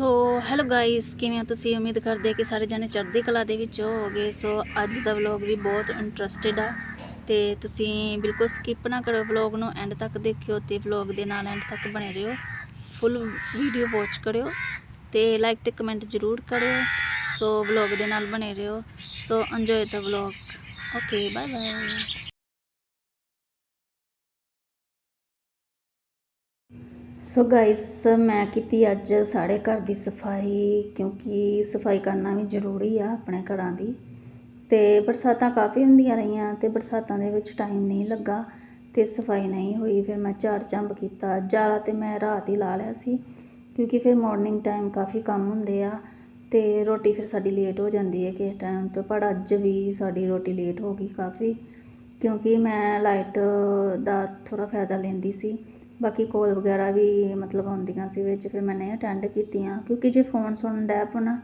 So hello guys ਕਿਵੇਂ ਹੋ ਤੁਸੀਂ? ਉਮੀਦ ਕਰਦੇ ਕਿ ਸਾਰੇ ਜਣੇ ਚੜ੍ਹਦੀ ਕਲਾ ਦੇ ਵਿੱਚ ਹੋਵੋਗੇ। ਸੋ ਅੱਜ ਦਾ ਵਲੌਗ ਵੀ ਬਹੁਤ ਇੰਟਰਸਟਿਡ ਆ ਤੇ ਤੁਸੀਂ ਬਿਲਕੁਲ ਸਕਿਪ ਨਾ ਕਰੋ ਵਲੌਗ ਨੂੰ ਐਂਡ ਤੱਕ ਦੇਖਿਓ ਤੇ ਵਲੌਗ ਦੇ ਨਾਲ ਐਂਡ ਤੱਕ ਬਣੇ ਰਹੋ। ਫੁੱਲ ਵੀਡੀਓ ਵਾਚ ਕਰਿਓ ਤੇ ਲਾਈਕ ਤੇ ਕਮੈਂਟ ਜ਼ਰੂਰ ਕਰਿਓ। ਸੋ ਵਲੌਗ ਦੇ ਨਾਲ ਬਣੇ ਰਹੋ। So enjoy the vlog okay bye bye so guys ਮੈਂ ਕੀਤੀ ਅੱਜ ਸਾਡੇ ਘਰ ਦੀ ਸਫ਼ਾਈ, ਕਿਉਂਕਿ ਸਫ਼ਾਈ ਕਰਨਾ ਵੀ ਜ਼ਰੂਰੀ ਆ ਆਪਣੇ ਘਰਾਂ ਦੀ। ਤੇ ਬਰਸਾਤਾਂ ਕਾਫੀ ਹੁੰਦੀਆਂ ਰਹੀਆਂ ਤੇ ਬਰਸਾਤਾਂ ਦੇ ਵਿੱਚ ਟਾਈਮ ਨਹੀਂ ਲੱਗਾ ਤੇ ਸਫ਼ਾਈ ਨਹੀਂ ਹੋਈ। ਫਿਰ ਮੈਂ ਝਾੜ ਝੰਬ ਕੀਤਾ। ਜਾਲਾ ਤੇ ਮੈਂ ਰਾਤ ਹੀ ਲਾ ਲਿਆ ਸੀ, ਕਿਉਂਕਿ ਫਿਰ ਮਾਰਨਿੰਗ ਟਾਈਮ ਕਾਫੀ ਕੰਮ ਹੁੰਦੇ ਆ ਤੇ ਰੋਟੀ ਫਿਰ ਸਾਡੀ ਲੇਟ ਹੋ ਜਾਂਦੀ ਹੈ ਕਿਸੇ ਟਾਈਮ ਤੇ। ਪਰ ਅੱਜ ਵੀ ਸਾਡੀ ਰੋਟੀ ਲੇਟ ਹੋ ਗਈ ਕਾਫੀ, ਕਿਉਂਕਿ ਮੈਂ ਲਾਈਟ ਦਾ ਥੋੜਾ ਫਾਇਦਾ ਲੈਂਦੀ ਸੀ। ਬਾਕੀ ਕੋਲ ਵਗੈਰਾ ਵੀ ਮਤਲਬ ਆਉਂਦੀਆਂ ਸੀ ਵਿੱਚ, ਫਿਰ ਮੈਂ ਨਹੀਂ ਅਟੈਂਡ ਕੀਤੀਆਂ, ਕਿਉਂਕਿ ਜੇ ਫੋਨ ਸੁਣਨ ਡੈ ਪਣਾ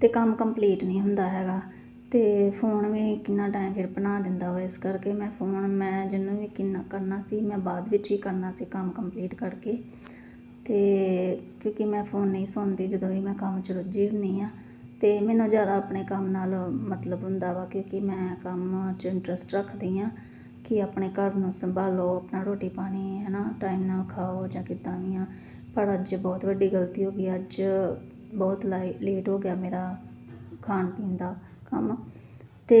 ਤੇ ਕੰਮ ਕੰਪਲੀਟ ਨਹੀਂ ਹੁੰਦਾ ਹੈਗਾ। ਤੇ ਫੋਨ ਵੀ ਕਿੰਨਾ ਟਾਈਮ ਫਿਰ ਬਣਾ ਦਿੰਦਾ ਵਾ ਇਸ ਕਰਕੇ ਮੈਂ ਫੋਨ ਮੈਂ ਜਿਹਨੂੰ ਵੀ ਕਿੰਨਾ ਕਰਨਾ ਸੀ, ਮੈਂ ਬਾਅਦ ਵਿੱਚ ਹੀ ਕਰਨਾ ਸੀ ਕੰਮ ਕੰਪਲੀਟ ਕਰਕੇ। ਤੇ ਕਿਉਂਕਿ ਮੈਂ ਫੋਨ ਨਹੀਂ ਸੁਣਦੀ, ਜਦੋਂ ਵੀ ਮੈਂ ਕੰਮ 'ਚ ਰੁੱਝੀ ਹੁੰਨੀ ਆ ਤੇ ਮੈਨੂੰ ਜ਼ਿਆਦਾ ਆਪਣੇ ਕੰਮ ਨਾਲ ਮਤਲਬ ਹੁੰਦਾ ਵਾ, ਕਿਉਂਕਿ ਮੈਂ ਕੰਮ 'ਚ ਇੰਟਰਸਟ ਰੱਖਦੀ ਆ ਕਿ ਆਪਣੇ ਘਰ ਨੂੰ ਸੰਭਾਲੋ, ਆਪਣਾ ਰੋਟੀ ਪਾਣੀ ਹੈ ਨਾ ਟਾਈਮ ਨਾਲ ਖਾਓ ਜਾਂ ਕਿੱਦਾਂ ਵੀ ਆ। ਪਰ ਅੱਜ ਬਹੁਤ ਵੱਡੀ ਗਲਤੀ ਹੋ ਗਈ, ਅੱਜ ਬਹੁਤ ਲਾਈ ਲੇਟ ਹੋ ਗਿਆ ਮੇਰਾ ਖਾਣ ਪੀਣ ਦਾ ਕੰਮ। ਤੇ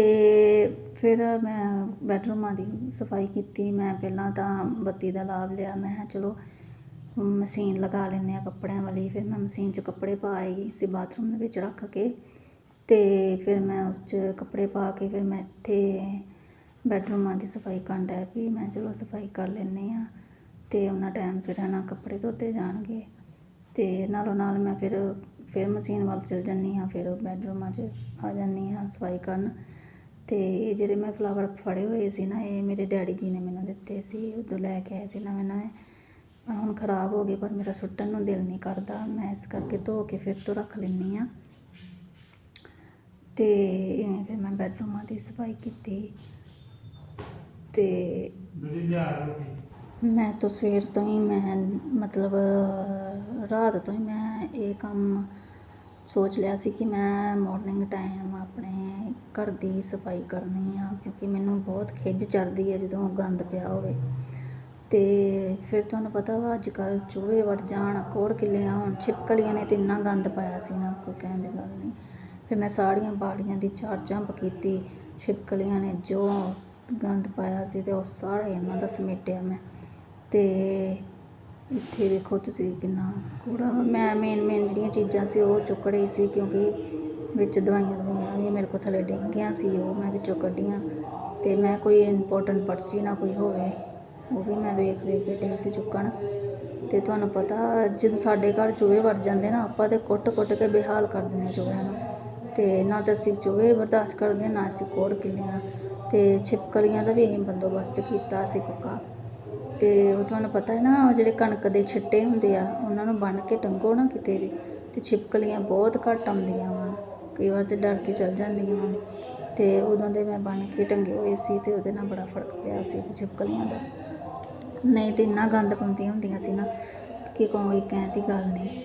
ਫਿਰ ਮੈਂ ਬੈਡਰੂਮਾਂ ਦੀ ਸਫ਼ਾਈ ਕੀਤੀ, ਮੈਂ ਪਹਿਲਾਂ ਤਾਂ ਬੱਤੀ ਦਾ ਲਾਭ ਲਿਆ, ਮੈਂ ਚਲੋ ਮਸ਼ੀਨ ਲਗਾ ਲੈਂਦੇ ਆ ਕੱਪੜਿਆਂ ਵਾਲੀ, ਫਿਰ ਮੈਂ ਮਸ਼ੀਨ 'ਚ ਕੱਪੜੇ ਪਾ ਆਈ ਸੀ ਬਾਥਰੂਮ ਦੇ ਵਿੱਚ ਰੱਖ ਕੇ। ਤੇ ਫਿਰ ਮੈਂ ਉਸ 'ਚ ਕੱਪੜੇ ਪਾ ਕੇ ਫਿਰ ਮੈਂ ਇੱਥੇ ਬੈਡਰੂਮਾਂ ਦੀ ਸਫ਼ਾਈ ਕਰਨ ਡੈ ਪਈ। ਮੈਂ ਚਲੋ ਸਫ਼ਾਈ ਕਰ ਲੈਂਦੀ ਹਾਂ ਅਤੇ ਉਹਨਾਂ ਟਾਈਮ ਫਿਰ ਹੈ ਨਾ ਕੱਪੜੇ ਧੋਤੇ ਜਾਣਗੇ ਅਤੇ ਨਾਲੋਂ ਨਾਲ ਮੈਂ ਫਿਰ ਫਿਰ ਮਸ਼ੀਨ ਵੱਲ ਚਲ ਜਾਂਦੀ ਹਾਂ, ਫਿਰ ਬੈਡਰੂਮਾਂ 'ਚ ਆ ਜਾਂਦੀ ਹਾਂ ਸਫ਼ਾਈ ਕਰਨ। ਅਤੇ ਇਹ ਜਿਹੜੇ ਮੈਂ ਫਲਾਵਰ ਫੜੇ ਹੋਏ ਸੀ ਨਾ, ਇਹ ਮੇਰੇ ਡੈਡੀ ਜੀ ਨੇ ਮੈਨੂੰ ਦਿੱਤੇ ਸੀ ਉਦੋਂ ਲੈ ਕੇ ਆਏ ਸੀ ਨਵੇਂ ਨਵੇਂ। ਪਰ ਹੁਣ ਖਰਾਬ ਹੋ ਗਏ, ਪਰ ਮੇਰਾ ਸੁੱਟਣ ਨੂੰ ਦਿਲ ਨਹੀਂ ਕਰਦਾ। ਮੈਂ ਇਸ ਕਰਕੇ ਧੋ ਕੇ ਫਿਰ ਤੋਂ ਰੱਖ ਲੈਂਦੀ ਹਾਂ। ਅਤੇ ਇਵੇਂ ਫਿਰ ਮੈਂ ਬੈਡਰੂਮਾਂ ਦੀ ਸਫ਼ਾਈ ਕੀਤੀ। ਤੇ ਮੈਂ ਤਾਂ ਸਵੇਰ ਤੋਂ ਹੀ ਮੈਂ ਮਤਲਬ ਰਾਤ ਤੋਂ ਹੀ ਮੈਂ ਇਹ ਕੰਮ ਸੋਚ ਲਿਆ ਸੀ ਕਿ ਮੈਂ ਮਾਰਨਿੰਗ ਟਾਈਮ ਆਪਣੇ ਘਰ ਦੀ ਸਫ਼ਾਈ ਕਰਨੀ ਆ ਕਿਉਂਕਿ ਮੈਨੂੰ ਬਹੁਤ ਖਿੱਚ ਚੜਦੀ ਹੈ ਜਦੋਂ ਗੰਦ ਪਿਆ ਹੋਵੇ। ਤੇ ਫਿਰ ਤੁਹਾਨੂੰ ਪਤਾ ਵਾ ਅੱਜ ਕੱਲ ਚੂਹੇ ਵੜ ਜਾਣ ਕੋੜ ਕਿੱਲਿਆਂ ਹੁਣ ਛਿਪਕਲੀਆਂ ਨੇ ਤੇ ਇੰਨਾ ਗੰਦ ਪਾਇਆ ਸੀ ਨਾ ਕੋਈ ਕਹਿਣ ਦੀ ਗੱਲ ਨਹੀਂ। ਫਿਰ ਮੈਂ ਸਾੜੀਆਂ ਬਾੜੀਆਂ ਦੀ ਝਾੜ ਝੰਪ ਕੀਤੀ ਛਿਪਕਲੀਆਂ ਨੇ ਜੋ ਗੰਦ ਪਾਇਆ ਸੀ ਅਤੇ ਉਹ ਸਾਰਾ ਇਹਨਾਂ ਦਾ ਸਮੇਟਿਆ ਮੈਂ। ਅਤੇ ਇੱਥੇ ਵੇਖੋ ਤੁਸੀਂ ਕਿੰਨਾ ਕੂੜਾ। ਮੈਂ ਮੇਨ ਮੇਨ ਜਿਹੜੀਆਂ ਚੀਜ਼ਾਂ ਸੀ ਉਹ ਚੁੱਕ ਰਹੀ ਸੀ ਕਿਉਂਕਿ ਵਿੱਚ ਦਵਾਈਆਂ ਦਵਾਈਆਂ ਵੀ ਮੇਰੇ ਕੋਲ ਥੱਲੇ ਡਿੱਗੀਆਂ ਸੀ, ਉਹ ਮੈਂ ਵਿੱਚੋਂ ਕੱਢੀਆਂ। ਅਤੇ ਮੈਂ ਕੋਈ ਇੰਪੋਰਟੈਂਟ ਪਰਚੀ ਨਾ ਕੋਈ ਹੋਵੇ, ਉਹ ਵੀ ਮੈਂ ਵੇਖ ਵੇਖ ਕੇ ਡੇ ਸੀ ਚੁੱਕਣ। ਅਤੇ ਤੁਹਾਨੂੰ ਪਤਾ ਜਦੋਂ ਸਾਡੇ ਘਰ ਚੂਹੇ ਵੜ ਜਾਂਦੇ ਨਾ, ਆਪਾਂ ਤਾਂ ਕੁੱਟ-ਕੁੱਟ ਕੇ ਬੇਹਾਲ ਕਰ ਦਿੰਦੇ ਚੂਹਿਆਂ ਨੂੰ। ਅਤੇ ਨਾ ਤਾਂ ਅਸੀਂ ਚੂਹੇ ਬਰਦਾਸ਼ਤ ਕਰਦੇ, ਨਾ ਅਸੀਂ ਕੋੜ ਕਿੱਲਿਆਂ ਤੇ ਛਿਪਕਲੀਆਂ ਦਾ ਵੀ ਅਸੀਂ ਬੰਦੋਬਸਤ ਕੀਤਾ ਸੀ ਪੱਕਾ। ਤੇ ਉਹ ਤੁਹਾਨੂੰ ਪਤਾ ਹੈ ਨਾ, ਉਹ ਜਿਹੜੇ ਕਣਕ ਦੇ ਛਿੱਟੇ ਹੁੰਦੇ ਆ, ਉਹਨਾਂ ਨੂੰ ਬੰਨ੍ਹ ਕੇ ਟੰਗੋ ਨਾ ਕਿਤੇ ਵੀ, ਤੇ ਛਿਪਕਲੀਆਂ ਬਹੁਤ ਘੱਟ ਆਉਂਦੀਆਂ ਵਾ। ਕਈ ਵਾਰ ਤੇ ਡਰ ਕੇ ਚਲ ਜਾਂਦੀਆਂ ਵਾ। ਤੇ ਉਦੋਂ ਦੇ ਮੈਂ ਬੰਨ੍ਹ ਕੇ ਟੰਗੇ ਹੋਏ ਸੀ ਤੇ ਉਹਦੇ ਨਾਲ ਬੜਾ ਫ਼ਰਕ ਪਿਆ ਸੀ ਛਿਪਕਲੀਆਂ ਦਾ। ਨਹੀਂ ਤੇ ਇੰਨਾ ਗੰਦ ਪਾਉਂਦੀਆਂ ਹੁੰਦੀਆਂ ਸੀ ਨਾ, ਕਿ ਕੋਈ ਕਹਿਣ ਦੀ ਗੱਲ ਨਹੀਂ।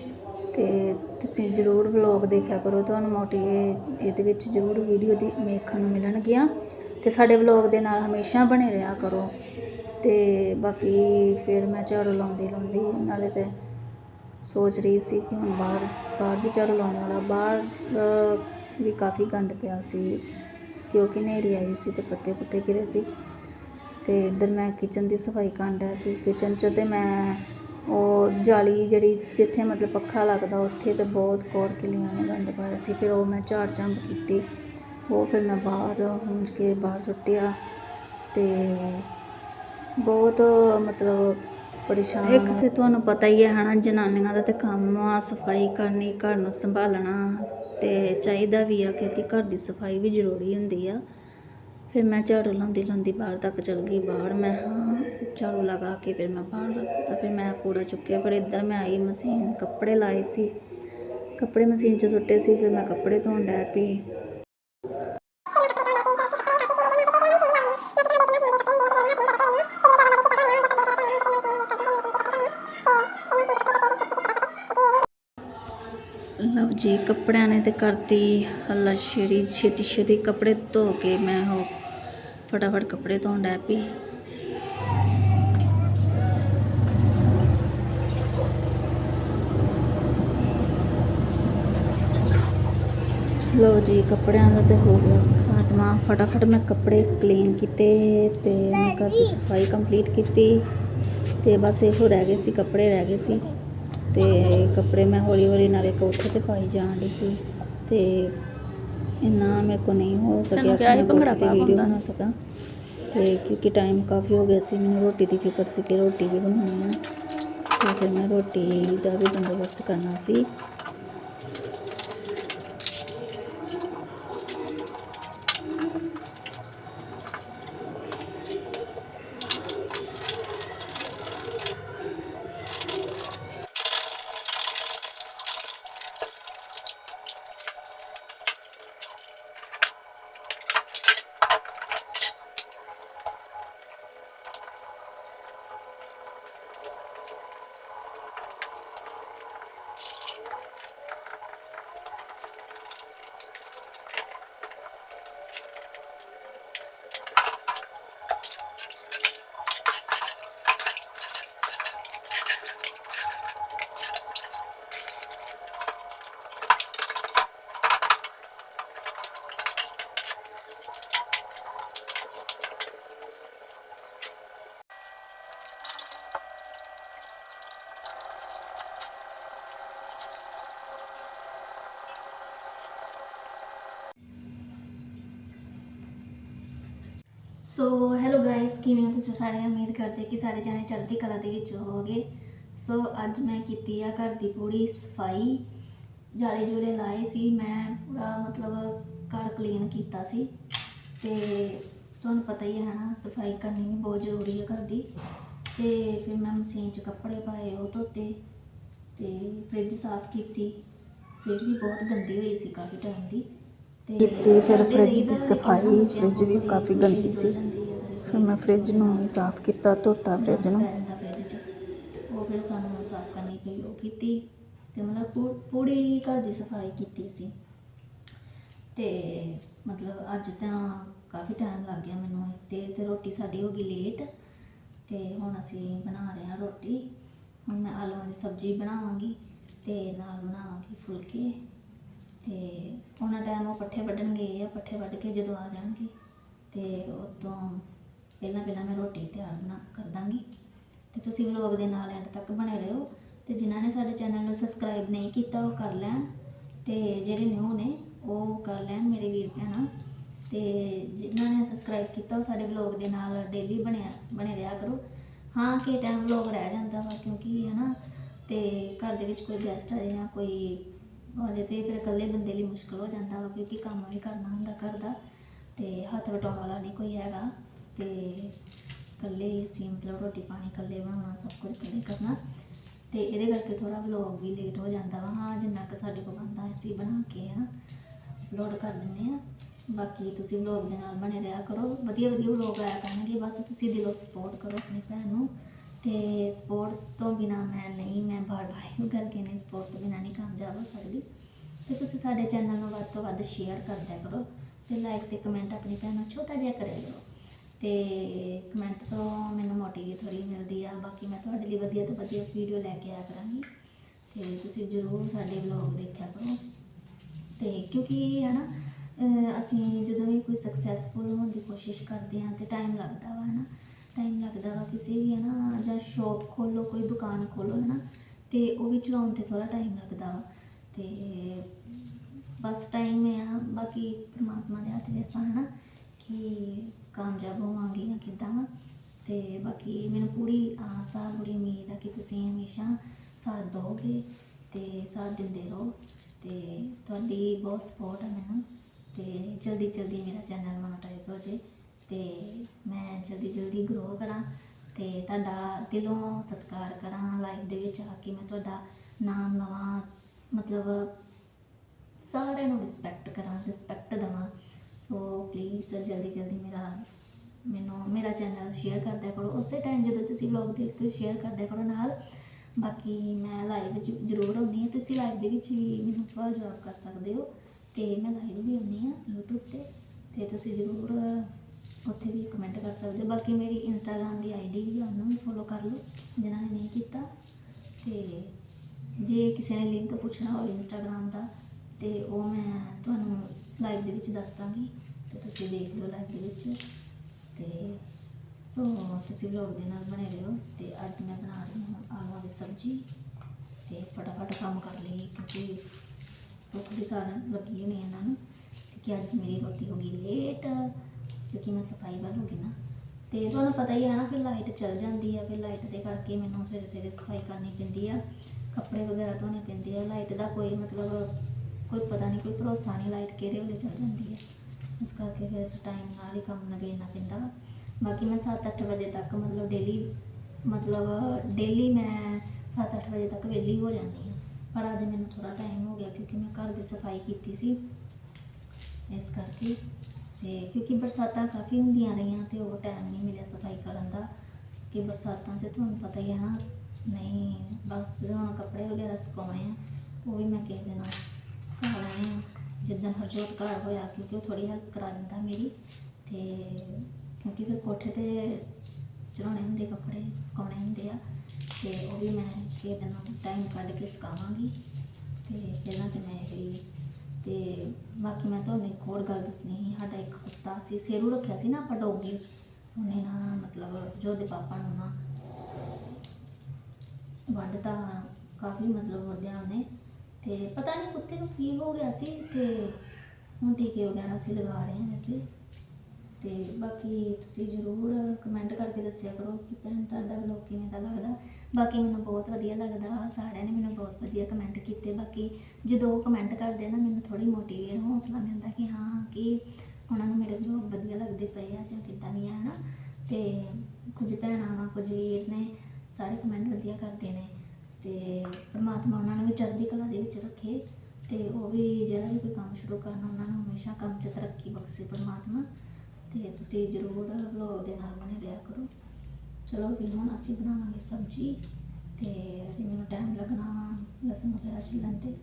ਤੇ ਤੁਸੀਂ ਜ਼ਰੂਰ ਵਲੌਗ ਦੇਖਿਆ ਕਰੋ, ਤੁਹਾਨੂੰ ਮੋਟੀਵੇ ਇਹਦੇ ਵਿੱਚ ਜ਼ਰੂਰ ਵੀਡੀਓ ਦੀ ਵੇਖਣ ਨੂੰ ਮਿਲਣਗੀਆਂ। ਅਤੇ ਸਾਡੇ ਵਲੌਗ ਦੇ ਨਾਲ ਹਮੇਸ਼ਾ ਬਣੇ ਰਿਹਾ ਕਰੋ। ਅਤੇ ਬਾਕੀ ਫਿਰ ਮੈਂ ਝਾੜੂ ਲਾਉਂਦੀ ਲਾਉਂਦੀ ਨਾਲੇ ਤਾਂ ਸੋਚ ਰਹੀ ਸੀ ਕਿ ਹੁਣ ਬਾਹਰ ਬਾਹਰ ਵੀ ਝਾੜੂ ਲਾਉਣ ਵਾਲਾ, ਬਾਹਰ ਵੀ ਕਾਫੀ ਗੰਦ ਪਿਆ ਸੀ, ਕਿਉਂਕਿ ਹਨੇਰੀ ਆਈ ਸੀ ਅਤੇ ਪੱਤੇ ਪੁੱਤੇ ਗਿਰੇ ਸੀ। ਅਤੇ ਇੱਧਰ ਮੈਂ ਕਿਚਨ ਦੀ ਸਫ਼ਾਈ ਕਰਨ ਡਿਆ ਵੀ ਕਿਚਨ 'ਚ ਤਾਂ ਮੈਂ ਉਹ ਜਾਲੀ ਜਿਹੜੀ ਜਿੱਥੇ ਮਤਲਬ ਪੱਖਾ ਲੱਗਦਾ ਉੱਥੇ ਤਾਂ ਬਹੁਤ ਕੋੜ ਕਿਲੀਆਂ ਨੇ ਗੰਦ ਪਾਇਆ ਸੀ, ਫਿਰ ਉਹ ਮੈਂ ਝਾੜ ਝੰਬ ਕੀਤੀ। ਉਹ ਫਿਰ ਮੈਂ ਬਾਹਰ ਹੁੰਜ ਕੇ ਬਾਹਰ ਸੁੱਟਿਆ ਅਤੇ ਬਹੁਤ ਮਤਲਬ ਪਰੇਸ਼ਾਨ ਇੱਕ ਤਾਂ ਤੁਹਾਨੂੰ ਪਤਾ ਹੀ ਹੈ ਹਨਾ, ਜਨਾਨੀਆਂ ਦਾ ਤਾਂ ਕੰਮ ਆ, ਸਫ਼ਾਈ ਕਰਨੀ, ਘਰ ਨੂੰ ਸੰਭਾਲਣਾ ਅਤੇ ਚਾਹੀਦਾ ਵੀ ਆ ਕਿਉਂਕਿ ਘਰ ਦੀ ਸਫ਼ਾਈ ਵੀ ਜ਼ਰੂਰੀ ਹੁੰਦੀ ਆ। ਫਿਰ ਮੈਂ ਝਾੜੂ ਲਾਉਂਦੀ ਲਾਉਂਦੀ ਬਾਹਰ ਤੱਕ ਚਲ ਗਈ, ਬਾਹਰ ਮੈਂ ਹਾਂ ਝਾੜੂ ਲਗਾ ਕੇ ਫਿਰ ਮੈਂ ਬਾਹਰ ਰੱਖਤਾ, ਫਿਰ ਮੈਂ ਕੂੜਾ ਚੁੱਕਿਆ, ਫਿਰ ਇੱਧਰ ਮੈਂ ਆਈ ਮਸ਼ੀਨ, ਕੱਪੜੇ ਲਾਏ ਸੀ, ਕੱਪੜੇ ਮਸ਼ੀਨ 'ਚ ਸੁੱਟੇ ਸੀ, ਫਿਰ ਮੈਂ ਕੱਪੜੇ ਧੋਣ ਡੈ ਪਈ। ਕੱਪੜਿਆਂ ਨੇ ਤੇ ਕਰਤੀ ਹੱਲਾ ਸ਼ੇਰੀ ਛੇਤੀ ਛੇਤੀ ਕੱਪੜੇ ਧੋ ਕੇ ਮੈਂ ਉਹ ਫਟਾਫਟ ਕੱਪੜੇ ਧੋਣ ਡੈ ਪਈ। ਲਓ ਜੀ, ਕੱਪੜਿਆਂ ਦਾ ਤੇ ਹੋ ਗਿਆ ਖਾਤਮਾ। ਫਟਾਫਟ ਮੈਂ ਕੱਪੜੇ ਕਲੀਨ ਕੀਤੇ ਤੇ ਮੈਂ ਘਰ ਦੀ ਸਫ਼ਾਈ ਕੰਪਲੀਟ ਕੀਤੀ ਤੇ ਬਸ ਇਹੋ ਰਹਿ ਗਏ ਸੀ, ਕੱਪੜੇ ਰਹਿ ਗਏ ਸੀ। ਤੇ ਕੱਪੜੇ ਮੈਂ ਹੌਲੀ ਹੌਲੀ ਨਾਲੇ ਕੋਠੇ ਤੇ ਪਾਈ ਜਾਣ ਡਈ ਸੀ ਤੇ ਇੰਨਾ ਮੇਰੇ ਕੋ ਨਹੀਂ ਹੋ ਸਕਿਆ ਸੀ ਮੈਂ ਭੰਗੜਾ ਕੋਠੇ ਤੇ ਪਾ ਵੀਡੀਓ। ਬਣਾ ਸਕਾਂ। ਤੇ ਕਿਉਂਕਿ ਟਾਈਮ ਕਾਫੀ ਹੋ ਗਿਆ ਸੀ ਮੈਨੂੰ ਰੋਟੀ ਦੀ ਫਿਕਰ ਸੀ ਕਿ ਰੋਟੀ ਵੀ ਬਣਾਉਣੀ ਆ। ਤੇ ਫਿਰ ਮੈਂ ਰੋਟੀ ਦਾ ਵੀ ਬੰਦੋਬਸਤ ਕਰਨਾ ਸੀ। ਸੋ ਹੈਲੋ ਗਾਇਸ ਕਿਵੇਂ ਹੋ ਤੁਸੀਂ ਸਾਰੇ? ਉਮੀਦ ਕਰਦੇ ਕਿ ਸਾਰੇ ਜਾਣੇ ਚੜ੍ਹਦੀ ਕਲਾ ਦੇ ਵਿੱਚ ਹੋਵੋਗੇ। ਸੋ ਅੱਜ ਮੈਂ ਕੀਤੀ ਆ ਘਰ ਦੀ ਪੂਰੀ ਸਫ਼ਾਈ। ਜਾਲੇ ਜੂਲੇ ਲਾਏ ਸੀ, ਮੈਂ ਪੂਰਾ ਮਤਲਬ ਘਰ ਕਲੀਨ ਕੀਤਾ ਸੀ। ਤੇ ਤੁਹਾਨੂੰ ਪਤਾ ਹੀ ਹੈ ਨਾ ਸਫ਼ਾਈ ਕਰਨੀ ਵੀ ਬਹੁਤ ਜ਼ਰੂਰੀ ਹੈ ਘਰ ਦੀ। ਤੇ ਫਿਰ ਮੈਂ ਮਸ਼ੀਨ 'ਚ ਕੱਪੜੇ ਪਾਏ, ਉਹ ਧੋਤੇ ਤੇ ਫ੍ਰਿਜ ਸਾਫ਼ ਕੀਤੀ। ਫ੍ਰਿਜ ਵੀ ਬਹੁਤ ਗੰਦੀ ਹੋਈ ਸੀ ਕਾਫੀ ਟਾਈਮ ਦੀ। ਕੀਤੀ ਫਿਰ ਫਰਿੱਜ ਦੀ ਸਫ਼ਾਈ, ਫਰਿੱਜ ਵੀ ਕਾਫੀ ਤੇ ਗੰਦੀ ਸੀ। ਹੋ ਫਿਰ ਮੈਂ ਫਰਿੱਜ ਨੂੰ ਵੀ ਸਾਫ਼ ਕੀਤਾ ਧੋਤਾ ਫਰਿੱਜ ਨੂੰ। ਪੈ ਜਾਂਦਾ 'ਚ ਉਹ ਫਿਰ ਸਾਨੂੰ ਸਾਫ਼ ਕਰਨੀ ਪਈ ਉਹ ਕੀਤੀ ਤੇ ਮਤਲਬ ਪੂ- ਪੂਰੀ ਘਰ ਦੀ ਸਫ਼ਾਈ ਕੀਤੀ ਸੀ। ਤੇ ਮਤਲਬ ਅੱਜ ਤਾਂ ਕਾਫੀ ਟਾਈਮ ਲੱਗ ਗਿਆ ਮੈਨੂੰ ਤੇ ਤੇ ਰੋਟੀ ਸਾਡੀ ਹੋ ਗਈ ਲੇਟ ਤੇ ਹੁਣ ਅਸੀਂ ਬਣਾ ਰਹੇ ਹਾਂ ਰੋਟੀ। ਹੁਣ ਮੈਂ ਆਲੂਆਂ ਦੀ ਸਬਜ਼ੀ ਬਣਾਵਾਂਗੀ ਤੇ ਨਾਲ ਬਣਾਵਾਂਗੀ ਫੁਲਕੇ। ਤੇ ਉਹਨਾਂ ਟਾਈਮ ਉਹ ਪੱਠੇ ਵੱਢਣ ਗਏ ਆ, ਪੱਠੇ ਵੱਢ ਕੇ ਜਦੋਂ ਆ ਜਾਣਗੇ, ਤੇ ਉਹ ਪਹਿਲਾਂ ਪਹਿਲਾਂ ਮੈਂ ਰੋਟੀ ਤਿਆਰ ਬਣਾ ਕਰ ਦਾਂਗੀ। ਤੇ ਤੁਸੀਂ ਵਲੋਗ ਦੇ ਨਾਲ ਐਂਡ ਤੱਕ ਬਣੇ ਰਹੋ, ਤੇ ਜਿਨ੍ਹਾਂ ਨੇ ਸਾਡੇ ਚੈਨਲ ਨੂੰ ਸਬਸਕ੍ਰਾਈਬ ਨਹੀਂ ਕੀਤਾ ਉਹ ਕਰ ਲੈਣ, ਤੇ ਜਿਹੜੇ ਨਿਊ ਨੇ ਉਹ ਕਰ ਲੈਣ ਮੇਰੇ ਵੀਰ ਭੈਣਾਂ। ਤੇ ਜਿਨ੍ਹਾਂ ਨੇ ਸਬਸਕ੍ਰਾਈਬ ਕੀਤਾ ਉਹ ਸਾਡੇ ਵਲੋਗ ਦੇ ਨਾਲ ਡੇਲੀ ਬਣਿਆ, ਬਣੇ ਰਿਹਾ ਕਰੋ। ਹਾਂ, ਕਿ ਟਾਈਮ ਵਲੋਗ ਰਹਿ ਜਾਂਦਾ ਵਾ ਕਿਉਂਕਿ ਹੈ ਨਾ ਤੇ ਘਰ ਦੇ ਵਿੱਚ ਕੋਈ ਗੈਸਟ ਆ ਜਾਂ ਕੋਈ ਉਹਦੇ ਤੇ ਫਿਰ ਇਕੱਲੇ ਬੰਦੇ ਲਈ ਮੁਸ਼ਕਲ ਹੋ ਜਾਂਦਾ ਵਾ, ਕਿਉਂਕਿ ਕੰਮ ਵੀ ਕਰਨਾ ਹੁੰਦਾ ਘਰ ਦਾ ਤੇ ਹੱਥ ਵਟਾਉਣ ਵਾਲਾ ਨਹੀਂ ਕੋਈ ਹੈਗਾ ਤੇ ਇਕੱਲੇ ਅਸੀਂ ਮਤਲਬ ਰੋਟੀ ਪਾਣੀ ਇਕੱਲੇ ਬਣਾਉਣਾ, ਸਭ ਕੁਝ ਇਕੱਲੇ ਕਰਨਾ ਤੇ ਇਹਦੇ ਕਰਕੇ ਥੋੜਾ ਵਲੋਗ ਵੀ ਲੇਟ ਹੋ ਜਾਂਦਾ ਵਾ। ਹਾਂ, ਜਿੰਨਾ ਕੁ ਸਾਡੇ ਕੋਲ ਬੰਦਾ ਅਸੀਂ ਬਣਾ ਕੇ ਹੈ ਨਾ ਅਪਲੋਡ ਕਰ ਦਿੰਦੇ ਆ ਬਾਕੀ ਤੁਸੀਂ ਵਲੋਗ ਦੇ ਨਾਲ ਬਣੇ ਰਿਹਾ ਕਰੋ। ਵਧੀਆ ਵਧੀਆ ਵਲੋਗ ਆਇਆ ਕਰਨਗੇ, ਬਸ ਤੁਸੀਂ ਦਿਲੋਂ ਸਪੋਰਟ ਕਰੋ ਆਪਣੀ ਭੈਣ ਨੂੰ। ਤੇ ਸਪੋਰਟ ਤੋਂ ਬਿਨਾ ਮੈਂ ਨਹੀਂ, ਮੈਂ ਬਾਰ ਬਾਰ ਇਹ ਗੱਲ ਕਹਿੰਦੀ ਸਪੋਰਟ ਤੋਂ ਬਿਨਾ ਨਹੀਂ ਕਾਮਯਾਬ ਹੋ ਸਕਦੀ। ਤੇ ਤੁਸੀਂ ਸਾਡੇ ਚੈਨਲ ਨੂੰ ਵੱਧ ਤੋਂ ਵੱਧ ਸ਼ੇਅਰ ਕਰਦਿਆ ਕਰੋ ਤੇ ਲਾਈਕ ਤੇ ਕਮੈਂਟ ਆਪਣੀ ਭੈਣ ਨੂੰ ਛੋਟਾ ਜਿਹਾ ਕਰਿਆ ਕਰੋ। ਤੇ ਕਮੈਂਟ ਤੋਂ ਮੈਨੂੰ ਮੋਟੀਵੇਟ ਥੋੜੀ ਮਿਲਦੀ ਆ, ਬਾਕੀ ਮੈਂ ਤੁਹਾਡੇ ਲਈ ਵਧੀਆ ਤੋਂ ਵਧੀਆ ਵੀਡੀਓ ਲੈ ਕੇ ਆਇਆ ਕਰਾਂਗੀ। ਤੇ ਤੁਸੀਂ ਜ਼ਰੂਰ ਸਾਡੇ ਵਲੌਗ ਦੇਖਿਆ ਕਰੋ। ਤੇ ਕਿਉਂਕਿ ਹੈ ਨਾ ਅਸੀਂ ਜਦੋਂ ਵੀ ਕੋਈ ਸਕਸੈਸਫੁਲ ਹੋਣ ਦੀ ਕੋਸ਼ਿਸ਼ ਕਰਦੇ ਹਾਂ ਤੇ ਟਾਈਮ ਲੱਗਦਾ ਵਾ ਹੈ ਨਾ ਟਾਈਮ ਲੱਗਦਾ ਵਾ ਕਿਸੇ ਵੀ ਹੈ ਨਾ, ਜਾਂ ਸ਼ੌਪ ਖੋਲੋ ਕੋਈ ਦੁਕਾਨ ਖੋਲੋ ਹੈ ਨਾ, ਤੇ ਉਹ ਵੀ ਚਲਾਉਣ ਤੇ ਥੋੜਾ ਟਾਈਮ ਲੱਗਦਾ ਵਾ। ਤੇ ਬਸ ਟਾਈਮ ਆ, ਬਾਕੀ ਪਰਮਾਤਮਾ ਦੇ ਹੱਥ ਵਿੱਚ ਹੈ ਨਾ, ਕਿ ਕਾਮਯਾਬ ਹੋਵਾਂਗੇ ਜਾਂ ਕਿੱਦਾਂ ਵਾ। ਤੇ ਬਾਕੀ ਮੈਨੂੰ ਪੂਰੀ ਆਸ ਆ, ਪੂਰੀ ਉਮੀਦ ਆ ਕਿ ਤੁਸੀਂ ਹਮੇਸ਼ਾ ਸਾਥ ਦਿਓਗੇ ਤੇ ਸਾਥ ਦਿੰਦੇ ਰਹੋ। ਤੇ ਤੁਹਾਡੀ ਬਹੁਤ ਸਪੋਰਟ ਆ ਮੈਨੂੰ। ਤੇ ਜਲਦੀ ਜਲਦੀ ਮੇਰਾ ਚੈਨਲ ਮੋਨੇਟਾਈਜ਼ ਹੋ ਜੇ। ਤੇ ਮੈਂ ਜਲਦੀ ਜਲਦੀ ਗਰੋ ਕਰਾਂ ਤੇ ਤੁਹਾਡਾ ਦਿਲੋਂ ਸਤਿਕਾਰ ਕਰਾਂ ਲਾਈਫ ਦੇ ਵਿੱਚ ਆ ਕੇ ਮੈਂ ਤੁਹਾਡਾ ਨਾਮ ਲਵਾਂ, ਮਤਲਬ ਸਾਰਿਆਂ ਨੂੰ ਰਿਸਪੈਕਟ ਕਰਾਂ ਰਿਸਪੈਕਟ ਦੇਵਾਂ। ਸੋ ਪਲੀਜ਼ ਜਲਦੀ ਜਲਦੀ ਮੇਰਾ, ਮੈਨੂੰ, ਮੇਰਾ ਚੈਨਲ ਸ਼ੇਅਰ ਕਰਦਿਆ ਕਰੋ। ਉਸੇ ਟਾਈਮ ਜਦੋਂ ਤੁਸੀਂ ਵਲੌਗ ਦੇਖਦੇ ਹੋ ਸ਼ੇਅਰ ਕਰਦਿਆ ਕਰੋ ਨਾਲ। ਬਾਕੀ ਮੈਂ ਲਾਈਵ ਜ਼ਰੂਰ ਆਉਂਦੀ ਹਾਂ। ਤੁਸੀਂ ਲਾਈਵ ਦੇ ਵਿੱਚ ਵੀ ਮੈਨੂੰ ਸਵਾਲ ਜਵਾਬ ਕਰ ਸਕਦੇ ਹੋ। ਤੇ ਮੈਂ ਲਾਈਵ ਵੀ ਆਉਂਦੀ ਹਾਂ YouTube ਤੇ। ਤੇ ਤੁਸੀਂ ਜ਼ਰੂਰ ਉੱਥੇ ਵੀ ਕਮੈਂਟ ਕਰ ਸਕਦੇ ਹੋ। ਬਾਕੀ ਮੇਰੀ ਇੰਸਟਾਗ੍ਰam ਦੀ ਆਈਡੀ ਵੀ ਆ, ਉਹਨੂੰ ਵੀ ਫੋਲੋ ਕਰ ਲਓ ਜਿਨ੍ਹਾਂ ਨੇ ਨਹੀਂ ਕੀਤਾ। ਤੇ ਜੇ ਕਿਸੇ ਨੇ ਲਿੰਕ ਪੁੱਛਣਾ ਹੋਵੇ ਇੰਸਟਾਗ੍ਰam ਦਾ ਤੇ ਉਹ ਮੈਂ ਤੁਹਾਨੂੰ ਲਾਈਵ ਦੇ ਵਿੱਚ ਦੱਸ ਦਾਂਗੀ। ਤੇ ਤੁਸੀਂ ਦੇਖ ਲਓ ਲਾਈਵ ਦੇ ਵਿੱਚ। ਤੇ ਸੋ ਤੁਸੀਂ ਵਲੌਗ ਦੇ ਨਾਲ ਬਣੇ ਰਹੋ। ਤੇ ਅੱਜ ਮੈਂ ਬਣਾ ਰਹੀ ਹਾਂ ਆਲੂਆਂ ਦੀ ਸਬਜ਼ੀ। ਤੇ ਫਟਾਫਟ ਕੰਮ ਕਰ ਲਈ ਕਿਉਂਕਿ ਭੁੱਖ ਦੀ ਸਾਰਨ ਲੱਗੀ ਹੋਣੀ ਇਹਨਾਂ ਨੂੰ। ਕਿਉਂਕਿ ਅੱਜ ਮੇਰੀ ਰੋਟੀ ਹੋ ਗਈ ਲੇਟ ਕਿਉਂਕਿ ਮੈਂ ਸਫ਼ਾਈ ਵੱਲ ਹੋ ਗਈ ਨਾ। ਤੇ ਤੁਹਾਨੂੰ ਪਤਾ ਹੀ ਹੈ ਨਾ, ਫਿਰ ਲਾਈਟ ਚੱਲ ਜਾਂਦੀ ਆ, ਫਿਰ ਲਾਈਟ ਦੇ ਕਰਕੇ ਮੈਨੂੰ ਸਵੇਰੇ ਸਵੇਰੇ ਸਫ਼ਾਈ ਕਰਨੀ ਪੈਂਦੀ ਆ, ਕੱਪੜੇ ਵਗੈਰਾ ਧੋਣੇ ਪੈਂਦੇ ਆ। ਲਾਈਟ ਦਾ ਕੋਈ ਮਤਲਬ, ਕੋਈ ਪਤਾ ਨਹੀਂ, ਕੋਈ ਭਰੋਸਾ ਨਹੀਂ ਲਾਈਟ ਕਿਹੜੇ ਵੇਲੇ ਚੱਲ ਜਾਂਦੀ ਹੈ ਇਸ ਕਰਕੇ ਫਿਰ ਟਾਈਮ ਨਾਲ ਹੀ ਕੰਮ ਨਿਬੇੜਨਾ ਪੈਂਦਾ ਬਾਕੀ ਮੈਂ 7-8 ਵਜੇ ਤੱਕ ਮਤਲਬ ਡੇਲੀ ਮਤਲਬ ਡੇਲੀ ਮੈਂ 7-8 ਵਜੇ ਤੱਕ ਵਿਹਲੀ ਹੋ ਜਾਂਦੀ ਹਾਂ ਪਰ ਅੱਜ ਮੈਨੂੰ ਥੋੜਾ ਟਾਈਮ ਹੋ ਗਿਆ ਕਿਉਂਕਿ ਮੈਂ ਘਰ ਦੀ ਸਫ਼ਾਈ ਕੀਤੀ ਸੀ। ਇਸ ਕਰਕੇ ਤੇ ਕਿਉਂਕਿ ਬਰਸਾਤਾਂ ਕਾਫੀ ਹੁੰਦੀਆਂ ਰਹੀਆਂ ਤੇ ਉਹ ਟਾਈਮ ਨਹੀਂ ਮਿਲਿਆ ਸਫ਼ਾਈ ਕਰਨ ਦਾ, ਕਿ ਬਰਸਾਤਾਂ 'ਚ ਤੁਹਾਨੂੰ ਪਤਾ ਹੀ ਹੈ ਨਾ, ਨਹੀਂ, ਬਸ ਹੁਣ ਕੱਪੜੇ ਵਗੈਰਾ ਸੁਕਾਉਣੇ ਆ, ਉਹ ਵੀ ਮੈਂ ਕਿਸੇ ਦਿਨ ਸੁਕਾ ਲੈਣੇ ਆ। ਜਿੱਦਣ ਹਰਜੋਤ ਘਰ ਹੋਇਆ ਕਿਉਂਕਿ ਉਹ ਥੋੜੀ ਹੈਲਪ ਕਰਾ ਦਿੰਦਾ ਮੇਰੀ, ਤੇ ਕਿਉਂਕਿ ਫਿਰ ਕੋਠੇ ਤੇ ਚੜਾਉਣੇ ਹੁੰਦੇ, ਕੱਪੜੇ ਸੁਕਾਉਣੇ ਹੁੰਦੇ ਆ, ਤੇ ਉਹ ਵੀ ਮੈਂ ਕਿਸੇ ਦਿਨ ਟਾਈਮ ਕੱਢ ਕੇ ਸੁਕਾਵਾਂਗੀ। ਤੇ ਪਹਿਲਾਂ ਤੇ ਮੈਂ ਇਹ ਤੇ ਬਾਕੀ ਮੈਂ ਤੁਹਾਨੂੰ ਇੱਕ ਹੋਰ ਗੱਲ ਦੱਸਣੀ ਸੀ, ਸਾਡਾ ਇੱਕ ਕੁੱਤਾ ਸੀ, ਸੇਰੂ ਰੱਖਿਆ ਸੀ ਨਾ ਆਪਾਂ ਡੋਗੀ ਉਹਨੇ ਨਾ ਮਤਲਬ ਜੋ ਦੇ ਪਾਪਾ ਨੂੰ ਨਾ ਵੱਢ ਕਾਫੀ ਮਤਲਬ ਵੱਢਿਆ ਉਹਨੇ। ਤੇ ਪਤਾ ਨਹੀਂ ਕੁੱਤੇ ਨੂੰ ਕੀ ਹੋ ਗਿਆ ਸੀ ਤੇ ਹੁਣ ਟੀਕੇ ਵਗੈਰਾ ਅਸੀਂ ਲਗਾ ਰਹੇ ਹਾਂ ਵੈਸੇ। ਤੇ ਬਾਕੀ ਤੁਸੀਂ ਜ਼ਰੂਰ ਕਮੈਂਟ ਕਰਕੇ ਦੱਸਿਆ ਕਰੋ ਕਿ ਭੈਣ ਤੁਹਾਡਾ ਵਲੌਗ ਕਿਵੇਂ ਦਾ ਲੱਗਦਾ। ਬਾਕੀ ਮੈਨੂੰ ਬਹੁਤ ਵਧੀਆ ਲੱਗਦਾ ਸਾਰਿਆਂ ਨੇ ਮੈਨੂੰ ਬਹੁਤ ਵਧੀਆ ਕਮੈਂਟ ਕੀਤੇ। ਬਾਕੀ ਜਦੋਂ ਉਹ ਕਮੈਂਟ ਕਰਦੇ ਨਾ, ਮੈਨੂੰ ਥੋੜੀ ਮੋਟੀਵੇਟ ਹੌਸਲਾ ਮਿਲਦਾ ਕਿ ਹਾਂ ਕਿ ਉਹਨਾਂ ਨੂੰ ਮੇਰੇ ਵਲੌਗ ਵਧੀਆ ਲੱਗਦੇ ਪਏ ਆ ਜਾਂ ਕਿੱਦਾਂ ਵੀ ਆ ਨਾ ਤੇ ਕੁਝ ਭੈਣਾਂ ਵਾ, ਕੁਝ ਵੀਰ ਨੇ, ਸਾਰੇ ਕਮੈਂਟ ਵਧੀਆ ਕਰਦੇ ਨੇ। ਤੇ ਪਰਮਾਤਮਾ ਉਹਨਾਂ ਨੂੰ ਵੀ ਚੜ੍ਹਦੀ ਕਲਾ ਦੇ ਵਿੱਚ ਰੱਖੇ। ਤੇ ਉਹ ਵੀ ਜਿਹੜਾ ਵੀ ਕੋਈ ਕੰਮ ਸ਼ੁਰੂ ਕਰਨਾ, ਉਹਨਾਂ ਨੂੰ ਹਮੇਸ਼ਾ ਕੰਮ 'ਚ ਤਰੱਕੀ ਬਖਸ਼ੇ ਪਰਮਾਤਮਾ। ਤੇ ਤੁਸੀਂ ਜ਼ਰੂਰ ਵਲੌਗ ਦੇ ਨਾਲ ਬਣੇ ਰਿਹਾ ਕਰੋ। ਚਲੋ ਵੀ ਹੁਣ ਅਸੀਂ ਬਣਾਵਾਂਗੇ ਸਬਜ਼ੀ ਤੇ ਅਜੇ ਮੈਨੂੰ ਟਾਈਮ ਲੱਗਣਾ, ਲਸਣ ਵਗੈਰਾ ਛਿੱਲਣ ਤੇ।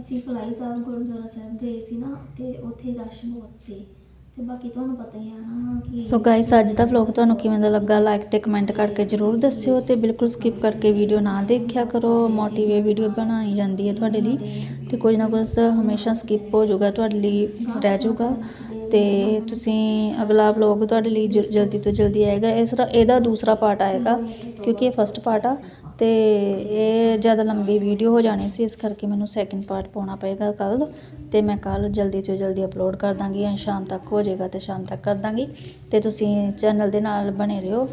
ਅਸੀਂ ਫਲਾਈ ਸਾਹਿਬ, ਗੁਰਦੁਆਰਾ ਸਾਹਿਬ ਗਏ ਸੀ ਨਾ, ਤੇ ਉੱਥੇ ਰਸ਼ ਬਹੁਤ ਸੀ। ਤੇ ਬਾਕੀ ਤੁਹਾਨੂੰ ਪਤਾ ਹੀ ਆ ਨਾ ਕਿ ਸੋ ਗਾਇਸ ਅੱਜ ਦਾ ਵਲੌਗ ਤੁਹਾਨੂੰ ਕਿਵੇਂ ਦਾ ਲੱਗਾ ਲਾਈਕ ਤੇ ਕਮੈਂਟ ਕਰਕੇ ਜਰੂਰ ਦੱਸਿਓ ਤੇ ਬਿਲਕੁਲ ਸਕਿਪ ਕਰਕੇ ਵੀਡੀਓ ਨਾ ਦੇਖਿਆ ਕਰੋ। ਮੋਟੀਵੇ ਵੀਡੀਓ ਬਣਾਈ ਜਾਂਦੀ ਹੈ ਤੁਹਾਡੇ ਲਈ ਤੇ ਕੁਝ ਨਾ ਕੁਝ ਹਮੇਸ਼ਾ ਸਕਿਪ ਹੋ ਜਾਊਗਾ, ਤੁਹਾਡੇ ਲਈ ਰਹਿ ਜਾਊਗਾ। ਤੇ ਤੁਸੀਂ ਅਗਲਾ ਵਲੌਗ ਤੁਹਾਡੇ ਲਈ ਜ- ਜਲਦੀ ਤੋਂ ਜਲਦੀ ਆਏਗਾ। ਇਸ ਇਹਦਾ ਦੂਸਰਾ ਪਾਰਟ ਆਏਗਾ, ਕਿਉਂਕਿ ਇਹ ਫਸਟ ਪਾਰਟ ਆ। ਤੇ ਇਹ ਜ਼ਿਆਦਾ ਲੰਬੀ ਵੀਡੀਓ ਹੋ ਜਾਣੀ ਸੀ, ਇਸ ਕਰਕੇ ਮੈਨੂੰ ਸੈਕਿੰਡ ਪਾਰਟ ਪਾਉਣਾ ਪਏਗਾ ਕੱਲ ਤੇ ਮੈਂ ਕੱਲ ਜਲਦੀ ਤੋਂ ਜਲਦੀ ਅਪਲੋਡ ਕਰ ਦਾਂਗੀ ਜਾਂ ਸ਼ਾਮ ਤੱਕ ਹੋ ਜਾਏਗਾ ਤੇ ਸ਼ਾਮ ਤੱਕ ਕਰ ਦਾਂਗੀ। ਤੇ ਤੁਸੀਂ ਚੈਨਲ ਦੇ ਨਾਲ ਬਣੇ ਰਹੋ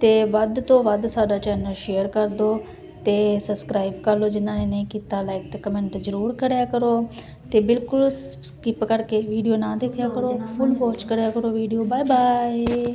ਤੇ ਵੱਧ ਤੋਂ ਵੱਧ ਸਾਡਾ ਚੈਨਲ ਸ਼ੇਅਰ ਕਰ ਦਿਓ ਤੇ ਸਬਸਕ੍ਰਾਈਬ ਕਰ ਲਓ, ਜਿਨ੍ਹਾਂ ਨੇ ਨਹੀਂ ਕੀਤਾ ਲਾਈਕ ਤੇ ਕਮੈਂਟ ਜ਼ਰੂਰ ਕਰਿਆ ਕਰੋ ਤੇ ਬਿਲਕੁਲ ਸਕਿਪ ਕਰਕੇ ਵੀਡੀਓ ਨਾ ਦੇਖਿਆ ਕਰੋ ਫੁੱਲ ਵਾਚ ਕਰਿਆ ਕਰੋ ਵੀਡੀਓ ਬਾਏ ਬਾਏ